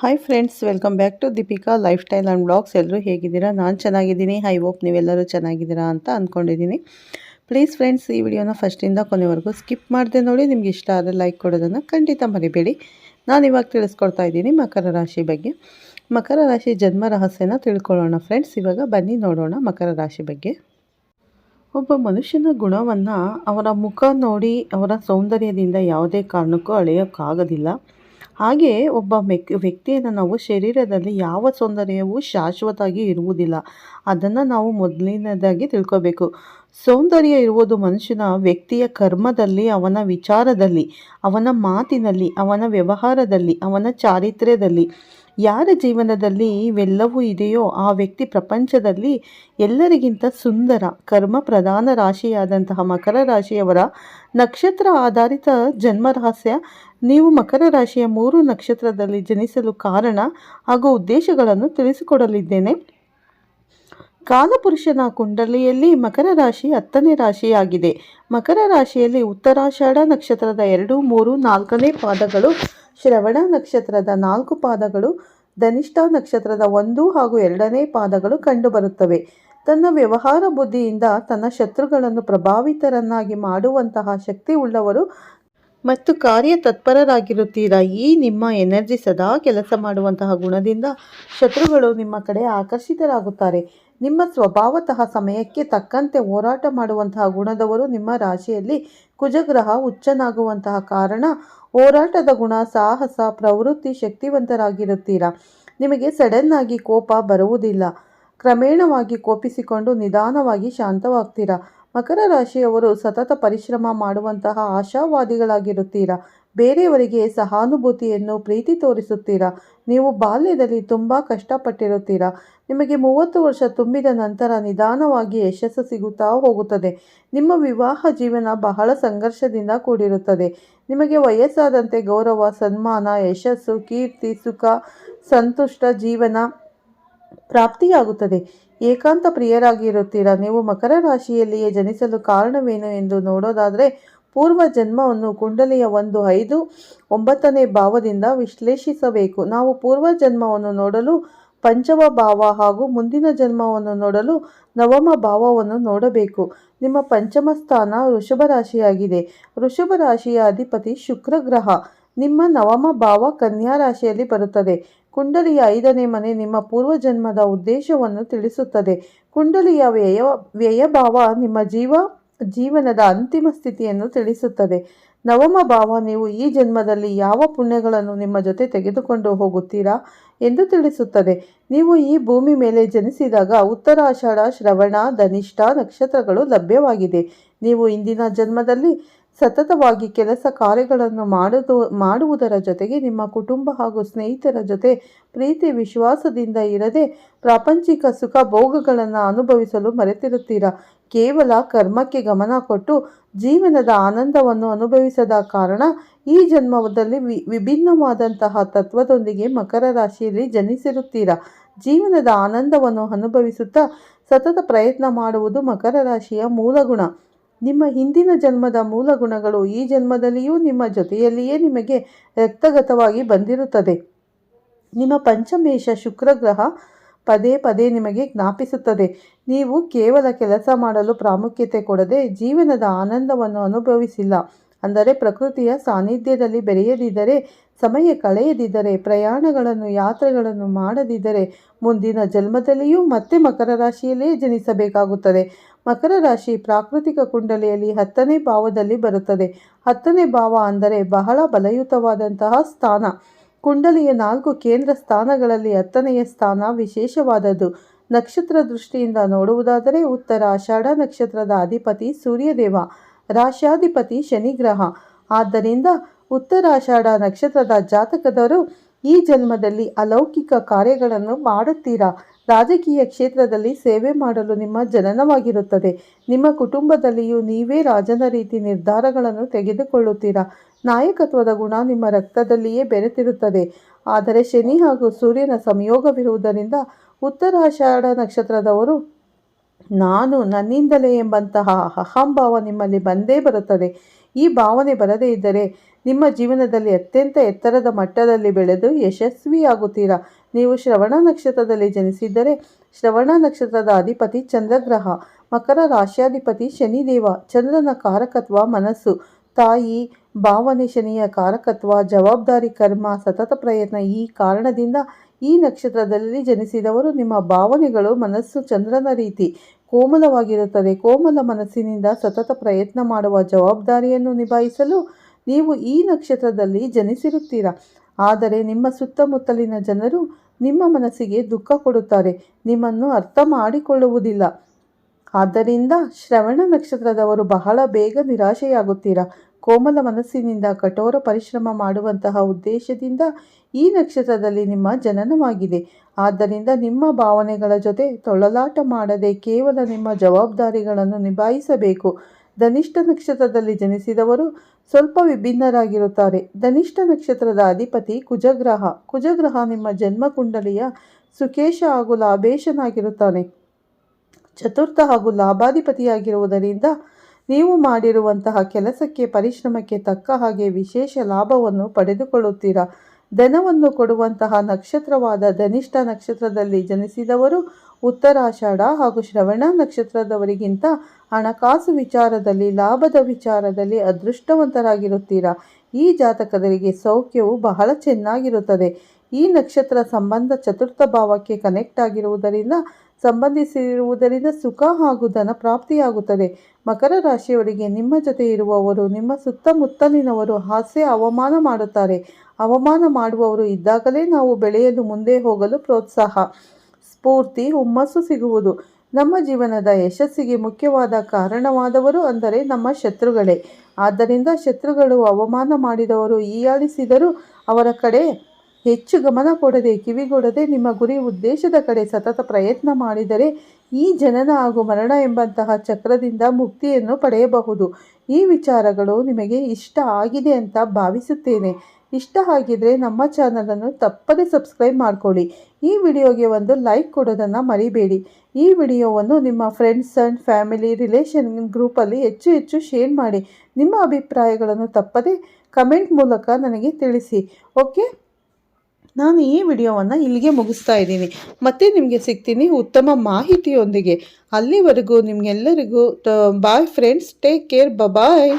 Hi friends welcome back to Deepika lifestyle and blogs ಎಲ್ಲರೂ ಹೇಗಿದ್ದೀರಾ? ನಾನು ಚೆನ್ನಾಗಿದ್ದೀನಿ. ಐ ಹೋಪ್ ನೀವೆಲ್ಲರೂ ಚೆನ್ನಾಗಿದ್ದೀರಾ ಅಂತ ಅಂದ್ಕೊಂಡಿದ್ದೀನಿ ಪ್ಲೀಸ್ ಫ್ರೆಂಡ್ಸ್ ಈ ವಿಡಿಯೋನ ಫಸ್ಟಿಂದ ಕೊನೆವರೆಗೂ ಸ್ಕಿಪ್ ಮಾಡಿದೆ ನೋಡಿ. ನಿಮ್ಗೆ ಇಷ್ಟ ಆದರೆ ಲೈಕ್ ಕೊಡೋದನ್ನು ಖಂಡಿತ ಮರಿಬೇಡಿ. ನಾನು ಇವಾಗ ತಿಳಿಸ್ಕೊಡ್ತಾ ಇದ್ದೀನಿ ಮಕರ ರಾಶಿ ಬಗ್ಗೆ. ಮಕರ ರಾಶಿ ಜನ್ಮ ರಹಸ್ಯನ ತಿಳ್ಕೊಳ್ಳೋಣ ಫ್ರೆಂಡ್ಸ್ ಇವಾಗ ಬನ್ನಿ ನೋಡೋಣ ಮಕರ ರಾಶಿ ಬಗ್ಗೆ. ಒಬ್ಬ ಮನುಷ್ಯನ ಗುಣವನ್ನು ಅವರ ಮುಖ ನೋಡಿ ಅವರ ಸೌಂದರ್ಯದಿಂದ ಯಾವುದೇ ಕಾರಣಕ್ಕೂ ಅಳೆಯೋಕ್ಕಾಗೋದಿಲ್ಲ. ಹಾಗೆ ಒಬ್ಬ ಮೆಕ್ ವ್ಯಕ್ತಿಯನ್ನು ನಾವು ಶರೀರದಲ್ಲಿ ಯಾವ ಸೌಂದರ್ಯವೂ ಶಾಶ್ವತವಾಗಿ ಇರುವುದಿಲ್ಲ. ಅದನ್ನು ನಾವು ಮೊದಲನೇದಾಗಿ ತಿಳ್ಕೋಬೇಕು. ಸೌಂದರ್ಯ ಇರುವುದು ಮನುಷ್ಯನ ವ್ಯಕ್ತಿಯ ಕರ್ಮದಲ್ಲಿ, ಅವನ ವಿಚಾರದಲ್ಲಿ, ಅವನ ಮಾತಿನಲ್ಲಿ, ಅವನ ವ್ಯವಹಾರದಲ್ಲಿ, ಅವನ ಚಾರಿತ್ರ್ಯದಲ್ಲಿ. ಯಾರ ಜೀವನದಲ್ಲಿ ಇವೆಲ್ಲವೂ ಇದೆಯೋ ಆ ವ್ಯಕ್ತಿ ಪ್ರಪಂಚದಲ್ಲಿ ಎಲ್ಲರಿಗಿಂತ ಸುಂದರ ಕರ್ಮ ಪ್ರಧಾನ ರಾಶಿಯಾದಂತಹ ಮಕರ ರಾಶಿಯವರ ನಕ್ಷತ್ರ ಆಧಾರಿತ ಜನ್ಮ ರಹಸ್ಯ. ನೀವು ಮಕರ ರಾಶಿಯ ಮೂರು ನಕ್ಷತ್ರದಲ್ಲಿ ಜನಿಸಲು ಕಾರಣ ಹಾಗೂ ಉದ್ದೇಶಗಳನ್ನು ತಿಳಿಸಿಕೊಡಲಿದ್ದೇನೆ. ಕಾಲಪುರುಷನ ಕುಂಡಲಿಯಲ್ಲಿ ಮಕರ ರಾಶಿ ಹತ್ತನೇ ರಾಶಿಯಾಗಿದೆ. ಮಕರ ರಾಶಿಯಲ್ಲಿ ಉತ್ತರಾಷಾಢ ನಕ್ಷತ್ರದ ಎರಡು, ಮೂರು, ನಾಲ್ಕನೇ ಪಾದಗಳು, ಶ್ರವಣ ನಕ್ಷತ್ರದ ನಾಲ್ಕು ಪಾದಗಳು, ಧನಿಷ್ಠ ನಕ್ಷತ್ರದ ಒಂದು ಹಾಗೂ ಎರಡನೇ ಪಾದಗಳು ಕಂಡುಬರುತ್ತವೆ. ತನ್ನ ವ್ಯವಹಾರ ಬುದ್ಧಿಯಿಂದ ತನ್ನ ಶತ್ರುಗಳನ್ನು ಪ್ರಭಾವಿತರನ್ನಾಗಿ ಮಾಡುವಂತಹ ಶಕ್ತಿ ಉಳ್ಳವರು ಮತ್ತು ಕಾರ್ಯ ತತ್ಪರರಾಗಿರುತ್ತೀರಾ ಈ ನಿಮ್ಮ ಎನರ್ಜಿ ಸದಾ ಕೆಲಸ ಮಾಡುವಂತಹ ಗುಣದಿಂದ ಶತ್ರುಗಳು ನಿಮ್ಮ ಕಡೆ ಆಕರ್ಷಿತರಾಗುತ್ತಾರೆ. ನಿಮ್ಮ ಸ್ವಭಾವತಃ ಸಮಯಕ್ಕೆ ತಕ್ಕಂತೆ ಹೋರಾಟ ಮಾಡುವಂತಹ ಗುಣದವರು ನಿಮ್ಮ ರಾಶಿಯಲ್ಲಿ ಕುಜಗ್ರಹ ಉಚ್ಚನಾಗುವಂತಹ ಕಾರಣ ಹೋರಾಟದ ಗುಣ, ಸಾಹಸ, ಪ್ರವೃತ್ತಿ ಶಕ್ತಿವಂತರಾಗಿರುತ್ತೀರಾ? ನಿಮಗೆ ಸಡನ್ ಆಗಿ ಕೋಪ ಬರುವುದಿಲ್ಲ. ಕ್ರಮೇಣವಾಗಿ ಕೋಪಿಸಿಕೊಂಡು ನಿಧಾನವಾಗಿ ಶಾಂತವಾಗ್ತೀರಾ? ಮಕರ ರಾಶಿಯವರು ಸತತ ಪರಿಶ್ರಮ ಮಾಡುವಂತಹ ಆಶಾವಾದಿಗಳಾಗಿರುತ್ತೀರಾ? ಬೇರೆಯವರಿಗೆ ಸಹಾನುಭೂತಿಯನ್ನು ಪ್ರೀತಿ ತೋರಿಸುತ್ತೀರಾ? ನೀವು ಬಾಲ್ಯದಲ್ಲಿ ತುಂಬ ಕಷ್ಟಪಟ್ಟಿರುತ್ತೀರಾ? ನಿಮಗೆ ಮೂವತ್ತು ವರ್ಷ ತುಂಬಿದ ನಂತರ ನಿಧಾನವಾಗಿ ಯಶಸ್ಸು ಸಿಗುತ್ತಾ ಹೋಗುತ್ತದೆ. ನಿಮ್ಮ ವಿವಾಹ ಜೀವನ ಬಹಳ ಸಂಘರ್ಷದಿಂದ ಕೂಡಿರುತ್ತದೆ. ನಿಮಗೆ ವಯಸ್ಸಾದಂತೆ ಗೌರವ, ಸನ್ಮಾನ, ಯಶಸ್ಸು, ಕೀರ್ತಿ, ಸುಖ, ಸಂತುಷ್ಟ ಜೀವನ ಪ್ರಾಪ್ತಿಯಾಗುತ್ತದೆ. ಏಕಾಂತ ಪ್ರಿಯರಾಗಿರುತ್ತೀರಾ? ನೀವು ಮಕರ ರಾಶಿಯಲ್ಲಿಯೇ ಜನಿಸಲು ಕಾರಣವೇನು ಎಂದು ನೋಡೋದಾದರೆ ಪೂರ್ವ ಜನ್ಮವನ್ನು ಕುಂಡಲಿಯ ಒಂದು ಐದು ಒಂಬತ್ತನೇ ಭಾವದಿಂದ ವಿಶ್ಲೇಷಿಸಬೇಕು. ನಾವು ಪೂರ್ವ ಜನ್ಮವನ್ನು ನೋಡಲು ಪಂಚಮ ಭಾವ ಹಾಗೂ ಮುಂದಿನ ಜನ್ಮವನ್ನು ನೋಡಲು ನವಮ ಭಾವವನ್ನು ನೋಡಬೇಕು. ನಿಮ್ಮ ಪಂಚಮ ಸ್ಥಾನ ವೃಷಭ ರಾಶಿಯಾಗಿದೆ ವೃಷಭ ರಾಶಿಯ ಅಧಿಪತಿ ಶುಕ್ರ ಗ್ರಹ. ನಿಮ್ಮ ನವಮ ಭಾವ ಕನ್ಯಾ ರಾಶಿಯಲ್ಲಿ ಬರುತ್ತದೆ. ಕುಂಡಲಿಯ ಐದನೇ ಮನೆ ನಿಮ್ಮ ಪೂರ್ವ ಜನ್ಮದ ಉದ್ದೇಶವನ್ನು ತಿಳಿಸುತ್ತದೆ. ಕುಂಡಲಿಯ ವ್ಯಯ ವ್ಯಯಭಾವ ನಿಮ್ಮ ಜೀವ ಜೀವನದ ಅಂತಿಮ ಸ್ಥಿತಿಯನ್ನು ತಿಳಿಸುತ್ತದೆ. ನವಮ ಭಾವ, ನೀವು ಈ ಜನ್ಮದಲ್ಲಿ ಯಾವ ಪುಣ್ಯಗಳನ್ನು ನಿಮ್ಮ ಜೊತೆ ತೆಗೆದುಕೊಂಡು ಹೋಗುತ್ತೀರಾ ಎಂದು ತಿಳಿಸುತ್ತದೆ. ನೀವು ಈ ಭೂಮಿ ಮೇಲೆ ಜನಿಸಿದಾಗ ಉತ್ತರಾಷಾಢ ಶ್ರವಣ, ಧನಿಷ್ಠ ನಕ್ಷತ್ರಗಳು ಲಭ್ಯವಾಗಿದೆ. ನೀವು ಇಂದಿನ ಜನ್ಮದಲ್ಲಿ ಸತತವಾಗಿ ಕೆಲಸ ಕಾರ್ಯಗಳನ್ನು ಮಾಡುವುದು ಮಾಡುವುದರ ಜೊತೆಗೆ ನಿಮ್ಮ ಕುಟುಂಬ ಹಾಗೂ ಸ್ನೇಹಿತರ ಜೊತೆ ಪ್ರೀತಿ, ವಿಶ್ವಾಸದಿಂದ ಇರದೆ ಪ್ರಾಪಂಚಿಕ ಸುಖ ಭೋಗಗಳನ್ನು ಅನುಭವಿಸಲು ಮರೆತಿರುತ್ತೀರಾ? ಕೇವಲ ಕರ್ಮಕ್ಕೆ ಗಮನ ಕೊಟ್ಟು ಜೀವನದ ಆನಂದವನ್ನು ಅನುಭವಿಸದ ಕಾರಣ ಈ ಜನ್ಮದಲ್ಲಿ ವಿ, ವಿಭಿನ್ನವಾದಂತಹ ತತ್ವದೊಂದಿಗೆ ಮಕರ ರಾಶಿಯಲ್ಲಿ ಜನಿಸಿರುತ್ತೀರಾ? ಜೀವನದ ಆನಂದವನ್ನು ಅನುಭವಿಸುತ್ತಾ ಸತತ ಪ್ರಯತ್ನ ಮಾಡುವುದು ಮಕರ ರಾಶಿಯ ಮೂಲ ಗುಣ. ನಿಮ್ಮ ಹಿಂದಿನ ಜನ್ಮದ ಮೂಲ ಗುಣಗಳು ಈ ಜನ್ಮದಲ್ಲಿಯೂ ನಿಮ್ಮ ಜೊತೆಯಲ್ಲಿಯೇ ನಿಮಗೆ ರಕ್ತಗತವಾಗಿ ಬಂದಿರುತ್ತದೆ. ನಿಮ್ಮ ಪಂಚಮೇಶ ಶುಕ್ರ ಗ್ರಹ ಪದೇ ಪದೇ ನಿಮಗೆ ಜ್ಞಾಪಿಸುತ್ತದೆ. ನೀವು ಕೇವಲ ಕೆಲಸ ಮಾಡಲು ಪ್ರಾಮುಖ್ಯತೆ ಕೊಡದೆ ಜೀವನದ ಆನಂದವನ್ನು ಅನುಭವಿಸಿಲ್ಲ. ಅಂದರೆ ಪ್ರಕೃತಿಯ ಸಾನ್ನಿಧ್ಯದಲ್ಲಿ ಬೆರೆಯದಿದ್ದರೆ, ಸಮಯ ಕಳೆಯದಿದ್ದರೆ, ಪ್ರಯಾಣಗಳನ್ನು, ಯಾತ್ರೆಗಳನ್ನು ಮಾಡದಿದ್ದರೆ ಮುಂದಿನ ಜನ್ಮದಲ್ಲಿಯೂ ಮತ್ತೆ ಮಕರ ರಾಶಿಯಲ್ಲೇ ಜನಿಸಬೇಕಾಗುತ್ತದೆ. ಮಕರ ರಾಶಿ ಪ್ರಾಕೃತಿಕ ಕುಂಡಲಿಯಲ್ಲಿ ಹತ್ತನೇ ಭಾವದಲ್ಲಿ ಬರುತ್ತದೆ. ಹತ್ತನೇ ಭಾವ ಅಂದರೆ ಬಹಳ ಬಲಯುತವಾದಂತಹ ಸ್ಥಾನ. ಕುಂಡಲಿಯ ನಾಲ್ಕು ಕೇಂದ್ರ ಸ್ಥಾನಗಳಲ್ಲಿ ಹತ್ತನೆಯ ಸ್ಥಾನ ವಿಶೇಷವಾದದ್ದು. ನಕ್ಷತ್ರ ದೃಷ್ಟಿಯಿಂದ ನೋಡುವುದಾದರೆ ಉತ್ತರ ಆಷಾಢ ನಕ್ಷತ್ರದ ಅಧಿಪತಿ ಸೂರ್ಯದೇವ, ರಾಶಾಧಿಪತಿ ಶನಿಗ್ರಹ ಆದ್ದರಿಂದ ಉತ್ತರಾಷಾಢ ನಕ್ಷತ್ರದ ಜಾತಕದವರು ಈ ಜನ್ಮದಲ್ಲಿ ಅಲೌಕಿಕ ಕಾರ್ಯಗಳನ್ನು ಮಾಡುತ್ತೀರಾ? ರಾಜಕೀಯ ಕ್ಷೇತ್ರದಲ್ಲಿ ಸೇವೆ ಮಾಡಲು ನಿಮ್ಮ ಜನನವಾಗಿರುತ್ತದೆ. ನಿಮ್ಮ ಕುಟುಂಬದಲ್ಲಿಯೂ ನೀವೇ ರಾಜನ ರೀತಿ ನಿರ್ಧಾರಗಳನ್ನು ತೆಗೆದುಕೊಳ್ಳುತ್ತೀರಾ? ನಾಯಕತ್ವದ ಗುಣ ನಿಮ್ಮ ರಕ್ತದಲ್ಲಿಯೇ ಬೆರೆತಿರುತ್ತದೆ. ಆದರೆ ಶನಿ ಹಾಗೂ ಸೂರ್ಯನ ಸಂಯೋಗವಿರುವುದರಿಂದ ಉತ್ತರಾಷಾಢ ನಕ್ಷತ್ರದವರು, ನಾನು ನನ್ನಿಂದಲೇ ಎಂಬಂತಹ ಅಹಂಭಾವ ನಿಮ್ಮಲ್ಲಿ ಬಂದೇ ಬರುತ್ತದೆ. ಈ ಭಾವನೆ ಬರದೇ ಇದ್ದರೆ ನಿಮ್ಮ ಜೀವನದಲ್ಲಿ ಅತ್ಯಂತ ಎತ್ತರದ ಮಟ್ಟದಲ್ಲಿ ಬೆಳೆದು ಯಶಸ್ವಿಯಾಗುತ್ತೀರಾ? ನೀವು ಶ್ರವಣ ನಕ್ಷತ್ರದಲ್ಲಿ ಜನಿಸಿದ್ದರೆ ಶ್ರವಣ ನಕ್ಷತ್ರದ ಅಧಿಪತಿ ಚಂದ್ರಗ್ರಹ, ಮಕರ ರಾಶ್ಯಾಧಿಪತಿ ಶನಿದೇವ, ಚಂದ್ರನ ಕಾರಕತ್ವ, ಮನಸ್ಸು, ತಾಯಿ ಭಾವನೆ ಶನಿಯ ಕಾರಕತ್ವ, ಜವಾಬ್ದಾರಿ, ಕರ್ಮ, ಸತತ ಪ್ರಯತ್ನ ಈ ಕಾರಣದಿಂದ ಈ ನಕ್ಷತ್ರದಲ್ಲಿ ಜನಿಸಿದವರು ನಿಮ್ಮ ಭಾವನೆಗಳು ಮನಸ್ಸು ಚಂದ್ರನ ರೀತಿ ಕೋಮಲವಾಗಿರುತ್ತದೆ. ಕೋಮಲ ಮನಸ್ಸಿನಿಂದ ಸತತ ಪ್ರಯತ್ನ ಮಾಡುವ ಜವಾಬ್ದಾರಿಯನ್ನು ನಿಭಾಯಿಸಲು ನೀವು ಈ ನಕ್ಷತ್ರದಲ್ಲಿ ಜನಿಸಿರುತ್ತೀರಾ? ಆದರೆ ನಿಮ್ಮ ಸುತ್ತಮುತ್ತಲಿನ ಜನರು ನಿಮ್ಮ ಮನಸ್ಸಿಗೆ ದುಃಖ ಕೊಡುತ್ತಾರೆ. ನಿಮ್ಮನ್ನು ಅರ್ಥ ಮಾಡಿಕೊಳ್ಳುವುದಿಲ್ಲ. ಆದ್ದರಿಂದ ಶ್ರವಣ ನಕ್ಷತ್ರದವರು ಬಹಳ ಬೇಗ ನಿರಾಶೆಯಾಗುತ್ತೀರಾ? ಕೋಮಲ ಮನಸ್ಸಿನಿಂದ ಕಠೋರ ಪರಿಶ್ರಮ ಮಾಡುವಂತಹ ಉದ್ದೇಶದಿಂದ ಈ ನಕ್ಷತ್ರದಲ್ಲಿ ನಿಮ್ಮ ಜನನವಾಗಿದೆ. ಆದ್ದರಿಂದ ನಿಮ್ಮ ಭಾವನೆಗಳ ಜೊತೆ ತೊಳಲಾಟ ಮಾಡದೆ ಕೇವಲ ನಿಮ್ಮ ಜವಾಬ್ದಾರಿಗಳನ್ನು ನಿಭಾಯಿಸಬೇಕು. ಧನಿಷ್ಠ ನಕ್ಷತ್ರದಲ್ಲಿ ಜನಿಸಿದವರು ಸ್ವಲ್ಪ ವಿಭಿನ್ನರಾಗಿರುತ್ತಾರೆ. ಧನಿಷ್ಠ ನಕ್ಷತ್ರದ ಅಧಿಪತಿ ಕುಜಗ್ರಹ. ಕುಜಗ್ರಹ ನಿಮ್ಮ ಜನ್ಮ ಕುಂಡಲಿಯ ಸುಕೇಶ ಹಾಗೂ ಲಾಭೇಶನಾಗಿರುತ್ತಾನೆ. ಚತುರ್ಥ ಹಾಗೂ ಲಾಭಾಧಿಪತಿಯಾಗಿರುವುದರಿಂದ ನೀವು ಮಾಡಿರುವಂತಹ ಕೆಲಸಕ್ಕೆ, ಪರಿಶ್ರಮಕ್ಕೆ ತಕ್ಕ ಹಾಗೆ ವಿಶೇಷ ಲಾಭವನ್ನು ಪಡೆದುಕೊಳ್ಳುತ್ತೀರಾ? ಧನವನ್ನು ಕೊಡುವಂತಹ ನಕ್ಷತ್ರವಾದ ಧನಿಷ್ಠ ನಕ್ಷತ್ರದಲ್ಲಿ ಜನಿಸಿದವರು ಉತ್ತರಾಷಾಢ ಹಾಗೂ ಶ್ರವಣ ನಕ್ಷತ್ರದವರಿಗಿಂತ ಹಣಕಾಸು ವಿಚಾರದಲ್ಲಿ, ಲಾಭದ ವಿಚಾರದಲ್ಲಿ ಅದೃಷ್ಟವಂತರಾಗಿರುತ್ತೀರಾ? ಈ ಜಾತಕದರಿಗೆ ಸೌಖ್ಯವು ಬಹಳ ಚೆನ್ನಾಗಿರುತ್ತದೆ. ಈ ನಕ್ಷತ್ರ ಸಂಬಂಧ ಚತುರ್ಥ ಭಾವಕ್ಕೆ ಕನೆಕ್ಟ್ ಆಗಿರುವುದರಿಂದ ಸಂಬಂಧಿಸಿರುವುದರಿಂದ ಸುಖ ಹಾಗೂ ಧನ ಪ್ರಾಪ್ತಿಯಾಗುತ್ತದೆ. ಮಕರ ರಾಶಿಯವರಿಗೆ ನಿಮ್ಮ ಜೊತೆ ಇರುವವರು, ನಿಮ್ಮ ಸುತ್ತಮುತ್ತಲಿನವರು ಹಾಸ್ಯ ಅವಮಾನ ಮಾಡುತ್ತಾರೆ. ಅವಮಾನ ಮಾಡುವವರು ಇದ್ದಾಗಲೇ ನಾವು ಬೆಳೆಯಲು ಮುಂದೆ ಹೋಗಲು ಪ್ರೋತ್ಸಾಹ, ಸ್ಫೂರ್ತಿ, ಹುಮ್ಮಸ್ಸು ಸಿಗುವುದು. ನಮ್ಮ ಜೀವನದ ಯಶಸ್ಸಿಗೆ ಮುಖ್ಯವಾದ ಕಾರಣವಾದವರು ಅಂದರೆ ನಮ್ಮ ಶತ್ರುಗಳೇ. ಆದ್ದರಿಂದ ಶತ್ರುಗಳು ಅವಮಾನ ಮಾಡಿದವರು ಈಯಾಳಿಸಿದರೂ ಅವರ ಕಡೆ ಹೆಚ್ಚು ಗಮನ ಕೊಡದೆ, ಕಿವಿಗೊಡದೆ ನಿಮ್ಮ ಗುರಿ ಉದ್ದೇಶದ ಕಡೆ ಸತತ ಪ್ರಯತ್ನ ಮಾಡಿದರೆ ಈ ಜನನ ಹಾಗೂ ಮರಣ ಎಂಬಂತಹ ಚಕ್ರದಿಂದ ಮುಕ್ತಿಯನ್ನು ಪಡೆಯಬಹುದು. ಈ ವಿಚಾರಗಳು ನಿಮಗೆ ಇಷ್ಟ ಆಗಿದೆ ಅಂತ ಭಾವಿಸುತ್ತೇನೆ. ಇಷ್ಟ ಆಗಿದ್ರೆ ನಮ್ಮ ಚಾನಲನ್ನು ತಪ್ಪದೆ ಸಬ್ಸ್ಕ್ರೈಬ್ ಮಾಡ್ಕೊಳ್ಳಿ. ಈ ವಿಡಿಯೋಗೆ ಒಂದು ಲೈಕ್ ಕೊಡೋದನ್ನು ಮರಿಬೇಡಿ. ಈ ವಿಡಿಯೋವನ್ನು ನಿಮ್ಮ ಫ್ರೆಂಡ್ಸ್ ಆ್ಯಂಡ್ ಫ್ಯಾಮಿಲಿ ರಿಲೇಷನ್ ಗ್ರೂಪಲ್ಲಿ ಹೆಚ್ಚು ಹೆಚ್ಚು ಶೇರ್ ಮಾಡಿ. ನಿಮ್ಮ ಅಭಿಪ್ರಾಯಗಳನ್ನು ತಪ್ಪದೆ ಕಮೆಂಟ್ ಮೂಲಕ ನನಗೆ ತಿಳಿಸಿ. ಓಕೆ? ನಾನು ಈ ವಿಡಿಯೋವನ್ನು ಇಲ್ಲಿಗೆ ಮುಗಿಸ್ತಾ ಇದ್ದೀನಿ. ಮತ್ತೆ ನಿಮಗೆ ಸಿಗ್ತೀನಿ ಉತ್ತಮ ಮಾಹಿತಿಯೊಂದಿಗೆ. ಅಲ್ಲಿವರೆಗೂ ನಿಮಗೆಲ್ಲರಿಗೂ bye friends take care bye